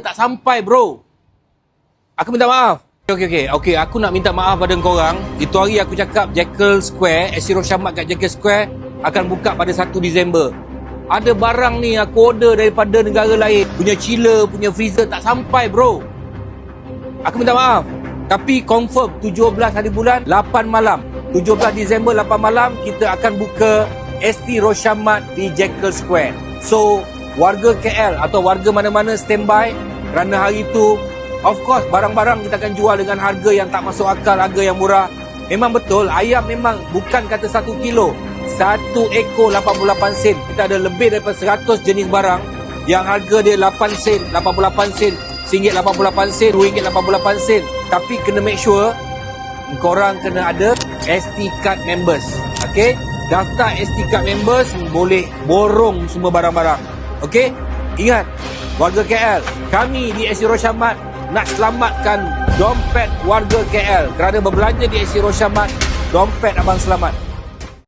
tak sampai bro. Aku minta maaf. Okey okey okey aku nak minta maaf pada korang. Itu hari aku cakap Jekyll Square, Esiro Shamat kat Jekyll Square akan buka pada 1 Disember. Ada barang ni aku order daripada negara lain. Punya chiller, punya freezer tak sampai bro. Aku minta maaf. Tapi confirm 17 hari bulan 8 malam. 17 Disember 8 malam kita akan buka ST Roshamat di Jekyll Square. So warga KL atau warga mana-mana standby kerana hari itu of course barang-barang kita akan jual dengan harga yang tak masuk akal, harga yang murah. Memang betul ayam memang bukan kata satu kilo. Satu ekor 88 sen. Kita ada lebih daripada 100 jenis barang yang harga dia 8 sen, 88 sen, RM1.88 sen, RM2.88 sen. Tapi kena make sure korang kena ada ST card members. Okay? Daftar ST card members boleh borong semua barang-barang. Okey? Ingat, warga KL, kami di SC Roshamat nak selamatkan dompet warga KL kerana berbelanja di SC Roshamat, dompet abang selamat.